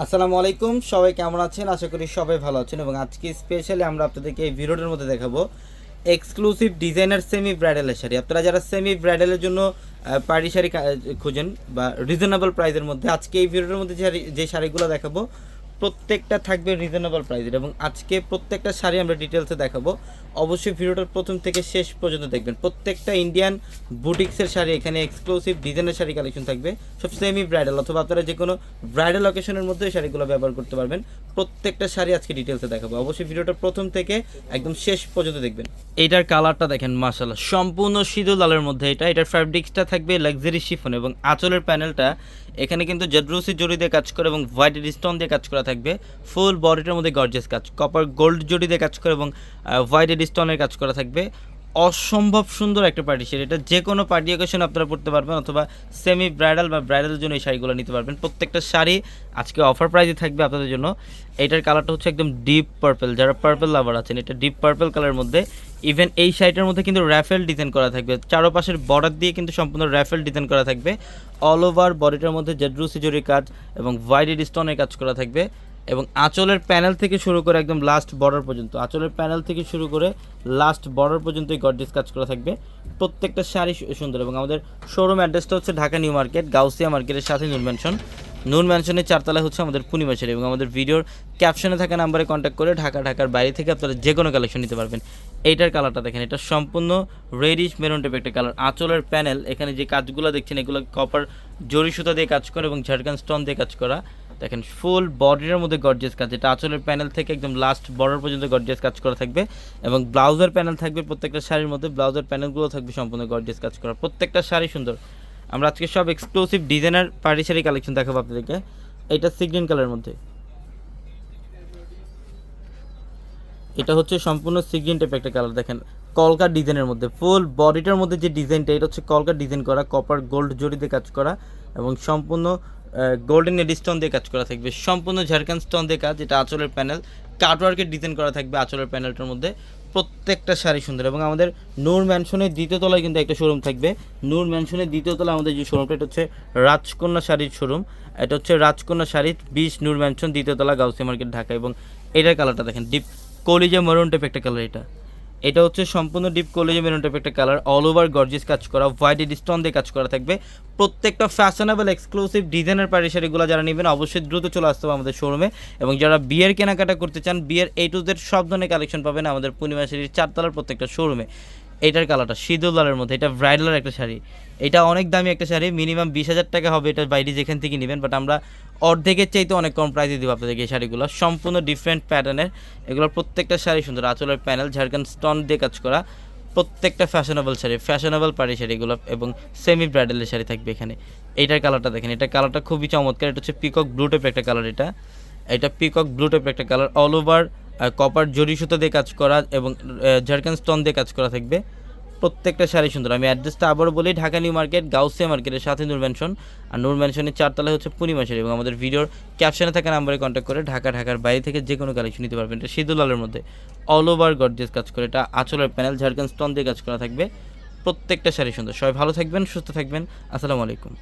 আসসালামু আলাইকুম, সবাই কেমন আছেন? আশা করি সবাই ভালো আছেন এবং আজকে স্পেশালি আমরা আপনাদেরকে এই ভিডিওটার মধ্যে দেখাবো এক্সক্লুসিভ ডিজাইনার সেমি ব্রাইডালের শাড়ি। আপনারা যারা সেমি ব্রাইডালের জন্য পাড়ি শাড়ি খুঁজেন বা রিজনেবল প্রাইসের মধ্যে, আজকে এই ভিডিওটার মধ্যে যে শাড়ি- যে শাড়িগুলো দেখাবো প্রত্যেকটা থাকবে রিজনেবল প্রাইসের এবং আজকে প্রত্যেকটা শাড়ি আমরা ডিটেলসে দেখাবো। অবশ্যই ভিডিওটার প্রথম থেকে শেষ পর্যন্ত দেখবেন। প্রত্যেকটা ইন্ডিয়ান বুটিক্সের শাড়ি এখানে এক্সক্লুসিভ ডিজাইনের শাড়ি কালেকশন থাকবে। সব সেমি ব্রাইডাল অথবা আপনারা যে কোনো ব্রাইডাল অকেশনের মধ্যে এই শাড়িগুলো ব্যবহার করতে পারবেন। প্রত্যেকটা শাড়ি আজকে ডিটেলসে দেখাবো। অবশ্যই ভিডিওটা প্রথম থেকে একদম শেষ পর্যন্ত দেখবেন। এইটার কালারটা দেখেন মাসাল্লাহ সম্পূর্ণ সিঁদুর লালের মধ্যে এটা। এটার ফ্যাব্রিক্সটা থাকবে লাক্সারি শিফন এবং আঁচলের প্যানেলটা এখানে কিন্তু জেডরুসি জড়ি দিয়ে কাজ করে এবং হোয়াইট স্টোন দিয়ে কাজ করা থাকবে। ফুল বডিটার মধ্যে গর্জেস কাজ কপার গোল্ড জুটিতে কাজ করে এবং হোয়াইট স্টোনের কাজ করা থাকবে। অসম্ভব সুন্দর একটা পার্টি শাড়ি এটা যে কোনো পার্টি অকেশন আপনারা পড়তে পারবেন অথবা সেমি ব্রাইডাল বা ব্রাইডালের জন্য এই শাড়িগুলো নিতে পারবেন। প্রত্যেকটা শাড়ি আজকে অফার প্রাইসে থাকবে আপনাদের জন্য। এইটার কালারটা হচ্ছে একদম ডিপ পার্পল যারা পার্পল লাভার আছেন, এটা ডিপ পার্পল কালারের মধ্যে ইভেন এই শাড়িটার মধ্যে কিন্তু র্যাফেল ডিজাইন করা থাকবে। চারোপাশের বর্ডার দিয়ে কিন্তু সম্পূর্ণ র্যাফেল ডিজাইন করা থাকবে। অল ওভার বডিটার মধ্যে জেডরু সিজুরি কাজ এবং হোয়াইট স্টোনের কাজ করা থাকবে। এবং আঁচলের প্যানেল থেকে শুরু করে একদম লাস্ট বর্ডার পর্যন্ত, আঁচলের প্যানেল থেকে শুরু করে লাস্ট বর্ডার পর্যন্ত এই গডেস কাজ করা থাকবে। প্রত্যেকটা শাড়ি সুন্দর এবং আমাদের শোরুম অ্যাড্রেসটা হচ্ছে ঢাকা নিউ মার্কেট, গাউসিয়া মার্কেটের সাথে নূর ম্যানশন নূর ম্যানশনের চারতলায় হচ্ছে আমাদের পূর্ণিমা শাড়ি এবং আমাদের ভিডিওর ক্যাপশনে থাকা নাম্বারে কন্ট্যাক্ট করে ঢাকা, ঢাকার বাইরে থেকে আপনারা যে কোনো কালেকশন নিতে পারবেন। এইটার কালারটা দেখেন, এটা সম্পূর্ণ রেডিশ মেরুন টাইপের একটা কালার আঁচলের প্যানেল এখানে যে কাজগুলো দেখছেন, এগুলো কপার জরি সুতা দিয়ে কাজ করে এবং ঝাড়খান স্টোন দিয়ে কাজ করা। দেখেন ফুল বডির মধ্যে গর্জিয়াস কাজ। এটা আঁচলের প্যানেল থেকে একদম লাস্ট বর্ডার পর্যন্ত গর্জিয়াস কাজ করা থাকবে এবং ব্লাউজের প্যানেল থাকবে প্রত্যেকটা শাড়ির মধ্যে। ব্লাউজের প্যানেলগুলো থাকবে সম্পূর্ণ গর্জিয়াস কাজ করা। প্রত্যেকটা শাড়ি সুন্দর। আমরা আজকে সব exclusive designer party sari collection দেখাবো আপনাদেরকে। এটা সিগ্রিন কালারের মধ্যে। এটা হচ্ছে সম্পূর্ণ সিগ্রিন টাইপ একটা কালার দেখেন। কলকার ডিজাইনের মধ্যে। ফুল বডিটার মধ্যে যে ডিজাইনটা এটা হচ্ছে কলকার ডিজাইন করা। কপার গোল্ড জড়িতে কাজ করা এবং সম্পূর্ণ গোল্ডেন এডি স্টোন দিয়ে কাজ করা থাকবে। সম্পূর্ণ ঝাড়খান স্টোন দিয়ে কাজ, এটা আঁচলের প্যানেল কাটওয়ার্কের ডিজাইন করা থাকবে আঁচলের প্যানেলটার মধ্যে। প্রত্যেকটা শাড়ি সুন্দর। এবং আমাদের নূর ম্যানশনের দ্বিতীয় তলায় কিন্তু একটা শোরুম থাকবে। নূর ম্যানশনের দ্বিতীয় তলায় আমাদের যে শোরুমটা এটা হচ্ছে রাজকন্যা শাড়ির শোরুম এটা হচ্ছে রাজকন্যা শাড়ির বিশ নূর ম্যানশন দ্বিতীয় তলা গাউসি মার্কেট ঢাকা। এবং এটার কালারটা দেখেন ডিপ কলিজা মরুন টাইপ একটা কালার এটা। এটা হচ্ছে সম্পূর্ণ ডিপ কলেজে মেরুন টাইপ একটা কালার অল ওভার গর্জিস কাজ করা হোয়াইট স্টোন দিয়ে কাজ করা থাকবে। প্রত্যেকটা ফ্যাশনেবল এক্সক্লুসিভ ডিজাইনের পাড়ি শাড়িগুলো যারা নেবেন, অবশ্যই দ্রুত চলে আসতে হবে আমাদের শোরুমে এবং যারা বিয়ের কেনাকাটা করতে চান, বিয়ের এই টু জেড সব ধরনের কালেকশন পাবেন আমাদের পূর্ণিমা শাড়ির চারতলার প্রত্যেকটা শোরুমে এইটার কালারটা, সিঁদুর লালের মধ্যে, এটা ব্রাইডালের একটা শাড়ি। এটা অনেক দামি একটা শাড়ি, মিনিমাম বিশ হাজার টাকা হবে এটা বাইরে যেখান থেকে নেবেন বাট আমরা অর্ধেকের চাইতে অনেক কম প্রাইসে দিব আপনাদেরকে এই শাড়িগুলো। সম্পূর্ণ ডিফারেন্ট প্যাটার্নের এগুলোর প্রত্যেকটা শাড়ি সুন্দর, আঁচলের প্যানেল ঝাড়খান স্টোন দিয়ে কাজ করা, প্রত্যেকটা ফ্যাশনেবল শাড়ি ফ্যাশনেবল পাড়ি শাড়িগুলো এবং সেমি ব্রাইডালের শাড়ি থাকবে এখানে। এইটার কালারটা দেখেন, এটা কালারটা খুবই চমৎকার, এটা হচ্ছে পিকক ব্লু টাইপের একটা কালার এটা। এটা পিকক ব্লু টাইপের একটা কালার অল ওভার কপার জরি সুতো দিয়ে কাজ করা এবং ঝাড়খান স্টোন দিয়ে কাজ করা থাকবে। প্রত্যেকটা শাড়ি সুন্দর। আমি অ্যাড্রেসটা আবারও বলি, ঢাকা নিউ মার্কেট, গাউসিয়া মার্কেটের সাথে নূর ম্যানশন আর নূর ম্যানশনের চারতলায় হচ্ছে পূর্ণিমা এবং আমাদের ভিডিওর ক্যাপশনে থাকা নাম্বারে কন্ট্যাক্ট করে ঢাকা, ঢাকার বাইরে থেকে যে কোনো কালেকশন নিতে পারবেন। এটা শীতলালের মধ্যে। অল ওভার গর্জিয়াস কাজ করে। এটা আঁচলের প্যানেল ঝাড়খান স্টোন দিয়ে কাজ করা থাকবে। প্রত্যেকটা শাড়ি সুন্দর। সবাই ভালো থাকবেন, সুস্থ থাকবেন। আসসালামু আলাইকুম।